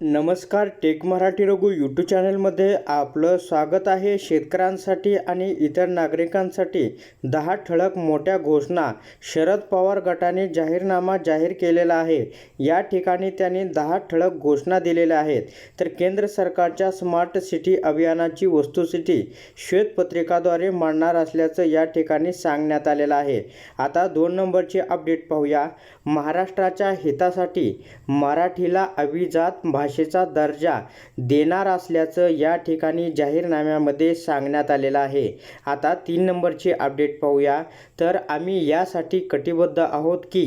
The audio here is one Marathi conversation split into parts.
नमस्कार टेक मराठी रघु यूट्यूब चॅनलमध्ये आपलं स्वागत आहे. शेतकऱ्यांसाठी आणि इतर नागरिकांसाठी दहा ठळक मोठ्या घोषणा शरद पवार गटाने जाहीरनामा जाहीर केलेला आहे. या ठिकाणी त्यांनी दहा ठळक घोषणा दिलेल्या आहेत. तर केंद्र सरकारच्या स्मार्ट सिटी अभियानाची वस्तुस्थिती श्वेतपत्रिकाद्वारे मांडणार असल्याचं या ठिकाणी सांगण्यात आलेलं आहे. आता दोन नंबरचे अपडेट पाहूया. महाराष्ट्राच्या हितासाठी मराठीला अभिजात भाषेचा दर्जा देणार असल्याचं या ठिकाणी जाहीरनाम्यामध्ये सांगण्यात आलेलं आहे. आता तीन नंबरची अपडेट पाहूया. तर आम्ही यासाठी कटिबद्ध आहोत की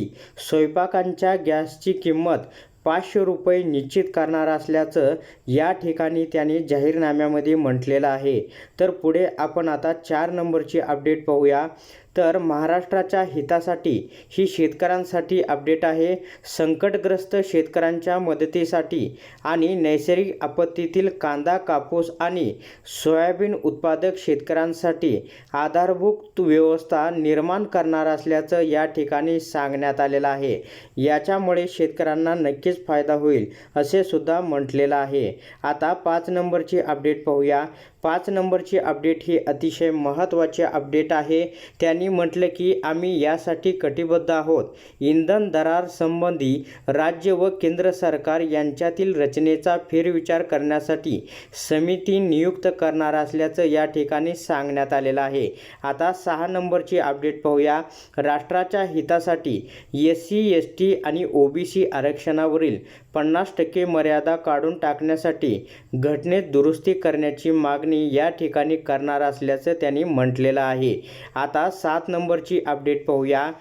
स्वयंपाकांच्या गॅसची किंमत पाचशे रुपये निश्चित करणार असल्याचं या ठिकाणी त्यांनी जाहीरनाम्यामध्ये म्हटलेलं आहे. तर पुढे आपण आता चार नंबरची अपडेट पाहूया. तर महाराष्ट्राच्या हितासाठी ही शेतकऱ्यांसाठी अपडेट आहे. संकटग्रस्त शेतकऱ्यांच्या मदतीसाठी आणि नैसर्गिक आपत्तीतील कांदा कापूस आणि सोयाबीन उत्पादक शेतकऱ्यांसाठी आधारभूत व्यवस्था निर्माण करणार असल्याचं या ठिकाणी सांगण्यात आलेलं आहे. याच्यामुळे शेतकऱ्यांना नक्कीच फायदा होईल असे सुद्धा म्हटलेलं आहे. आता पाच नंबरची अपडेट पाहूया. पाच नंबरची अपडेट ही अतिशय महत्त्वाची अपडेट आहे. त्यांनी म्हटलं की आम्ही यासाठी कटिबद्ध आहोत. इंधन दरासंबंधी राज्य व केंद्र सरकार यांच्यातील रचनेचा फेरविचार करण्यासाठी समिती नियुक्त करणार असल्याचं या ठिकाणी सांगण्यात आलेलं आहे. आता सहा नंबरची अपडेट पाहूया. राष्ट्राच्या हितासाठी एस सी एस टी आणि ओ बी सी आरक्षणावरील पन्नास टक्के मर्यादा काढून टाकण्यासाठी घटनेत दुरुस्ती करण्याची मागणी या ठिकाणी करणार असल्याचं त्यांनी म्हटलेलं आहे. आता सात नंबरची अपडेट पाहूया.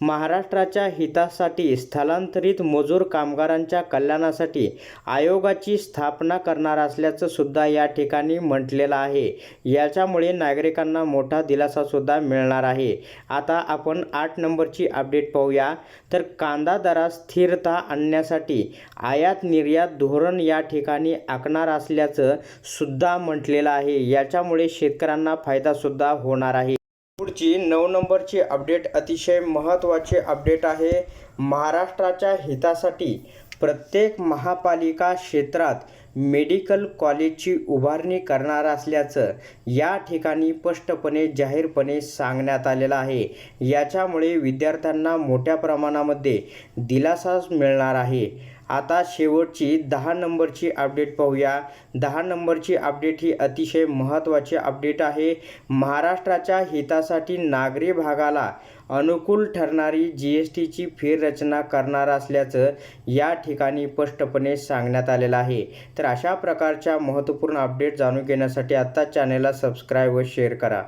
महाराष्ट्राच्या हितासाठी स्थलांतरित मजूर कामगारांच्या कल्याणासाठी आयोगाची स्थापना करणार असल्याचं सुद्धा या ठिकाणी म्हटलेलं आहे. याच्यामुळे नागरिकांना मोठा दिलासासुद्धा मिळणार आहे. आता आपण आठ नंबरची अपडेट पाहूया. तर कांदा दरात स्थिरता आणण्यासाठी आयात निर्यात धोरण या ठिकाणी आखणार असल्याचं सुद्धा म्हटलेलं आहे. याच्यामुळे शेतकऱ्यांना फायदासुद्धा होणार आहे. पुढची नऊ नंबरची अपडेट अतिशय महत्त्वाची अपडेट आहे. महाराष्ट्राच्या हितासाठी प्रत्येक महापालिका क्षेत्रात मेडिकल कॉलेजची उभारणी करणार असल्याचं या ठिकाणी स्पष्टपणे जाहीरपणे सांगण्यात आलेलं आहे. याच्यामुळे विद्यार्थ्यांना मोठ्या प्रमाणामध्ये दिलासा मिळणार आहे. आता शेवटची दहा नंबरची अपडेट पाहूया. दहा नंबरची अपडेट ही अतिशय महत्त्वाची अपडेट आहे. महाराष्ट्राच्या हितासाठी नागरी भागाला अनुकूल ठरणारी जी एस टीची फेररचना करणार असल्याचं या ठिकाणी स्पष्टपणे सांगण्यात आलेलं आहे. तर अशा प्रकारच्या महत्त्वपूर्ण अपडेट जाणून घेण्यासाठी आत्ता चॅनेलला सबस्क्राईब व शेअर करा.